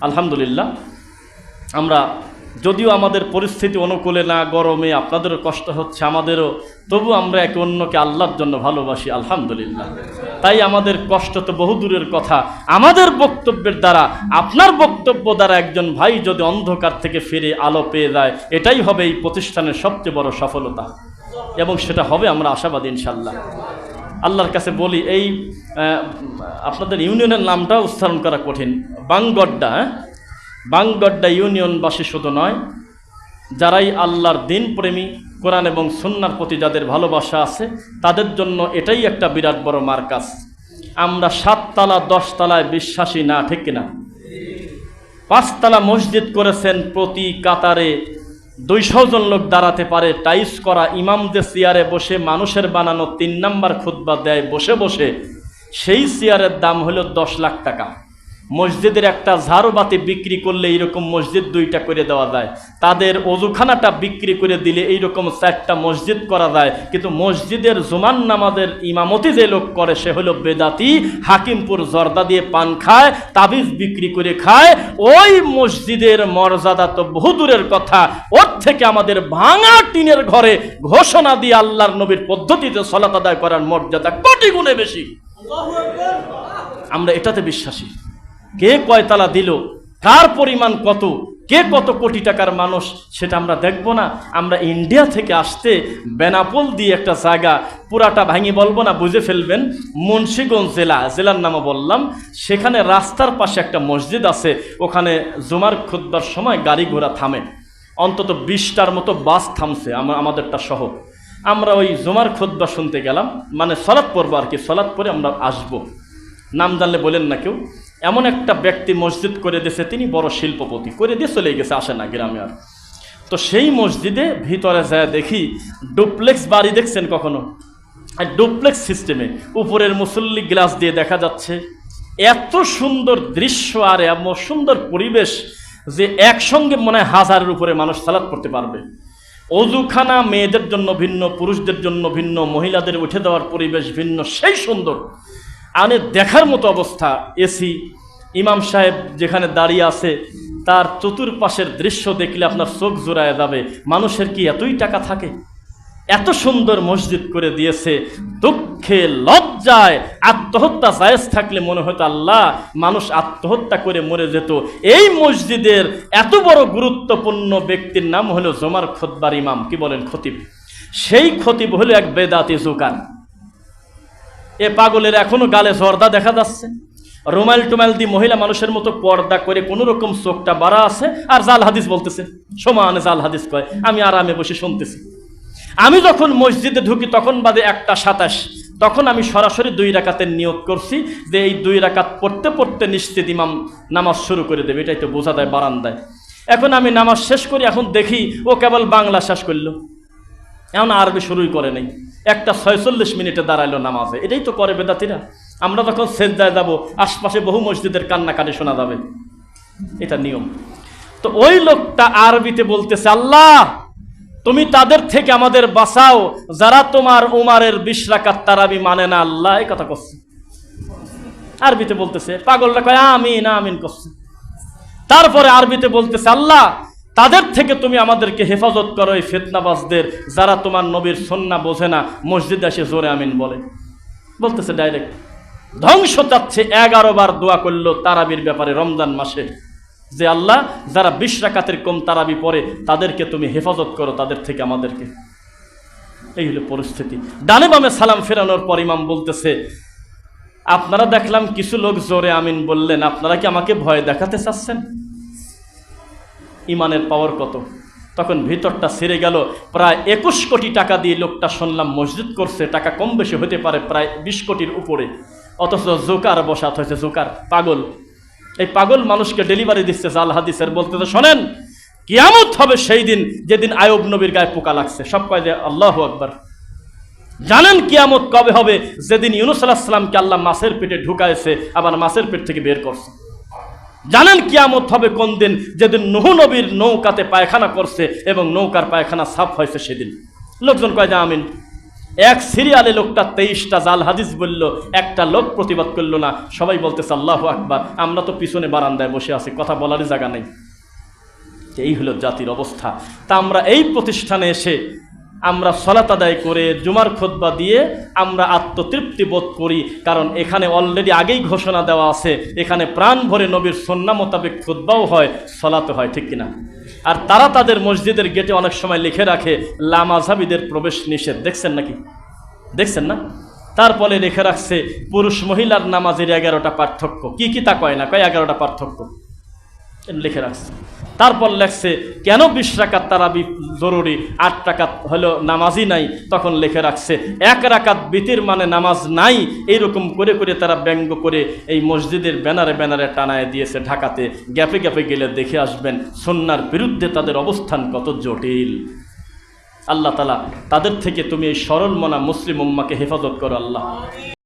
আলহামদুলিল্লাহ। আমরা যদিও আমাদের পরিস্থিতি অনুকূলে না, গরমে আপনাদেরও কষ্ট হচ্ছে, আমাদেরও, তবু আমরা একে অন্যকে আল্লাহর জন্য ভালোবাসি, আলহামদুলিল্লাহ। তাই আমাদের কষ্ট তো বহুদূরের কথা। আমাদের বক্তব্যের দ্বারা, আপনার বক্তব্য দ্বারা একজন ভাই যদি অন্ধকার থেকে ফিরে আলো পেয়ে যায়, এটাই হবে এই প্রতিষ্ঠানের সবচেয়ে বড় সফলতা। এবং সেটা হবে আমরা আশাবাদী ইনশাল্লাহ আল্লাহর কাছে বলি, এই আপনাদের ইউনিয়নের নামটা উচ্চারণ করা কঠিন। বাংগড্ডা হ্যাঁ? বাংগড্ডা ইউনিয়নবাসী শুধু নয়, যারাই আল্লাহর দিন প্রেমী কোরআন এবং সুন্নার প্রতি যাদের ভালোবাসা আছে, তাদের জন্য এটাই একটা বিরাট বড় মার্কাস আমরা সাততলা, দশতলায় বিশ্বাসী না, ঠিক কিনা? পাঁচতলা মসজিদ করেছেন প্রতি কাতারে দুইশো জন লোক দাঁড়াতে পারে, টাইস করা, ইমামদের চেয়ারে বসে, মানুষের বানানো তিন নাম্বার খুতবা দেয়, বসে বসে, সেই চেয়ারের দাম হলো দশ লাখ টাকা। মসজিদের একটা ঝাড়ুবাতি বিক্রি করলে এইরকম মসজিদ দুইটা করে দেওয়া যায়। তাদের অজুখানাটা বিক্রি করে দিলে এইরকম চারটা মসজিদ করা যায়। কিন্তু মসজিদের জুমান নামাজের ইমামতি যে লোক করে, সে হলো বেদাতি, হাকিমপুর জর্দা দিয়ে পান খায়, তাবিজ বিক্রি করে খায়। ওই মসজিদের মর্যাদা তো বহুদূরের কথা। ওর থেকে আমাদের ভাঙা টিনের ঘরে ঘোষণা দিয়ে আল্লাহর নবীর পদ্ধতিতে সলাত আদায় করার মর্যাদা কোটি গুণে বেশি। আমরা এটাতে বিশ্বাসী। কে কয়তালা দিল? কার পরিমাণ কত? কে কত কোটি টাকার মানুষ? সেটা আমরা দেখব না। আমরা ইন্ডিয়া থেকে আসতে বেনাপোল দিয়ে একটা জায়গা পুরাটা ভাঙি বলব না, বুঝে ফেলবেন। মুন্সীগঞ্জ জেলা, জেলার নামও বললাম। সেখানে রাস্তার পাশে একটা মসজিদ আছে। ওখানে জুমার খুদ্বার সময় গাড়ি ঘোড়া থামে। অন্তত বিশটার মতো বাস থামছে আমা- আমাদেরটা সহ। আমরা ওই জুমার খুদ্া শুনতে গেলাম। মানে সলাৎ পড়ব আর কি, সলাৎ পরে আমরা আসব। নাম জানলে বলেন না কেউ। এমন একটা ব্যক্তি মসজিদ করে দিয়েছে, তিনি বড় শিল্পপতি। করে দিয়ে চলে গেছে, আসে না গ্রামে আর। তো সেই মসজিদে ভিতরে যায় দেখি, ডুপ্লেক্স বাড়ি দেখছেন কখনো? আর ডুপ্লেক্স সিস্টেমে উপরের মুসল্লি গ্লাস দিয়ে দেখা যাচ্ছে, এত সুন্দর দৃশ্য আর এমন সুন্দর পরিবেশ যে একসঙ্গে মনে হয় হাজারের উপরে মানুষ সালাদ করতে পারবে। অজুখানা মেয়েদের জন্য ভিন্ন, পুরুষদের জন্য ভিন্ন, মহিলাদের উঠে দেওয়ার পরিবেশ ভিন্ন, সেই সুন্দর। আনে দেখার মতো অবস্থা, এসি, ইমাম সাহেব যেখানে দাঁড়িয়ে আছে, তার চতুর্পাশের দৃশ্য দেখলে আপনার চোখ জোড়ায় যাবে। মানুষের কি এতই টাকা থাকে? এত সুন্দর মসজিদ করে দিয়েছে, দুঃখে লজ্জায় আত্মহত্যা জায়েজ থাকলে মনে হতো, আল্লাহ, মানুষ আত্মহত্যা করে মরে যেত। এই মসজিদের এত বড় গুরুত্বপূর্ণ ব্যক্তির নাম হলো জমার খোদ্বার ইমাম। কি বলেন খতিব? সেই খতিব হলো এক বেদাতি জুকান এ পাগলের এখনও গালে জর্দা দেখা যাচ্ছে। রুমাইল টুমাইল দিয়ে মহিলা মানুষের মতো পর্দা করে কোনো রকম চোখটা বাড়া আছে? আর জাল হাদিস বলতেছে, সমানে জাল হাদিস কয়, আমি আরামে বসে শুনতেছি। আমি যখন মসজিদে ঢুকি, তখন বাদে একটা সাতাশ। তখন আমি সরাসরি দুই রাকাতের নিয়োগ করছি যে এই দুই রাকাত পড়তে পড়তে নিশ্চিত ইমাম নামাজ শুরু করে দেবে, এটাই তো বোঝা দেয় বারান্দায়। এখন আমি নামাজ শেষ করি, এখন দেখি ও কেবল বাংলা শেষ করল। এমন আরবি শুরুই করে নেই। একটা ছয়চল্লিশ মিনিটে দাঁড়াইলো নামাজে। এটাই তো করে বেদাতিরা। আমরা যখন সেজদায় যাব, আশপাশে বহু মসজিদের কান্নাকাটি শোনা যাবে। এটা নিয়ম। তো ওই লোকটা আরবিতে বলতেছে, আল্লাহ, তুমি তাদের থেকে আমাদের বাঁচাও। যারা তোমার উমারের বিশ রাকাত তারাবি মানে না আল্লাহ। এই কথা করছে। আরবিতে বলতেছে, পাগলরা কয়, আমিন আমিন করছে। তারপরে আরবিতে বলতেছে, আল্লাহ তাদের থেকে তুমি আমাদেরকে হেফাজত করো এই ফেতনাবাজদের, যারা তোমার নবীর সন্না বোঝে না, মসজিদে এসে জোরে আমিন বলে। বলতেছে ডাইরেক্ট ধ্বংস চাচ্ছে, এগারো বার দোয়া করল তারাবির ব্যাপারে রমজান মাসে। যে আল্লাহ, যারা বিশ রাকাতের কম তারাবি পড়ে, তাদেরকে তুমি হেফাজত করো, তাদের থেকে আমাদেরকে। এই হলো পরিস্থিতি। ডানে বামে সালাম ফেরানোর পর ইমাম বলতেছে, আপনারা দেখলাম কিছু লোক জোরে আমিন বললেন, আপনারা কি আমাকে ভয় দেখাতে চাচ্ছেন? ইমানের পাওয়ার কত? তখন ভিতরটা সেরে গেল। প্রায় একুশ কোটি টাকা দিয়ে লোকটা শুনলাম মসজিদ করছে, টাকা কম বেশি হতে পারে প্রায় বিশ কোটির উপরে। অথচ জোকার বসাত হয়েছে, জোকার, পাগল। এই পাগল মানুষকে ডেলিভারি দিচ্ছে, জাল হাদিসের বলতে তো শোনেন, কিয়ামত হবে সেই দিন যেদিন আয়ব নবীর গায়ে পোকা লাগছে। সব কয় যে, আল্লাহ আকবার। জানেন কিয়ামত কবে হবে? যেদিন ইউনুস আলাহ সাল্লামকে আল্লাহ মাছের পেটে ঢুকাইছে, আবার মাছের পেট থেকে বের করছে। জানেন কিয়ামত হবে কোন দিন? যেদিন নুহু নবীর নৌকাতে পায়খানা করছে এবং নৌকার পায়খানা সাফ হয়েছে সেদিন। লোকজন কয় যে আমিন। এক সিরিয়ালে লোকটা তেইশটা জাল হাদিস বলল, একটা লোক প্রতিবাদ করল না। সবাই বলতেছে, আল্লাহ আকবার, আমরা তো পিছনে বারান্দায় বসে আছি, কথা বলারই জায়গা নেই। এই হলো জাতির অবস্থা। তা আমরা এই প্রতিষ্ঠানে এসে আমরা সলাত আদায় করে জুমার খোদবা দিয়ে আমরা আত্মতৃপ্তি বোধ করি। কারণ এখানে অলরেডি আগেই ঘোষণা দেওয়া আছে, এখানে প্রাণ ভরে নবীর সন্না মোতাবেক খোদবাও হয় সলাতে হয়, ঠিক কিনা? আর তারা তাদের মসজিদের গেটে অনেক সময় লিখে রাখে লামাঝাবিদের প্রবেশ নিষেধ। দেখছেন নাকি? দেখছেন না? তারপরে লিখে রাখছে, পুরুষ মহিলার নামাজের এগারোটা পার্থক্য। কি কি তা কয় না? কয় এগারোটা পার্থক্য? লিখে রাখছে। তারপর লেখছে, কেন বিশ রাকাত তারাবি জরুরি? আট রাকাত হলো নামাজই নাই। তখন লিখে রাখছে, এক রাকাত বিতির মানে নামাজ নাই। এইরকম করে করে তারা ব্যঙ্গ করে এই মসজিদের ব্যানারে ব্যানারে টানায় দিয়েছে ঢাকাতে। গ্যাপে গ্যাপে গেলে দেখে আসবেন সন্ন্যার বিরুদ্ধে তাদের অবস্থান কত জটিল। আল্লাহ তালা তাদের থেকে তুমি এই সরল মনা মুসলিম উম্মাকে হেফাজত করো আল্লাহ।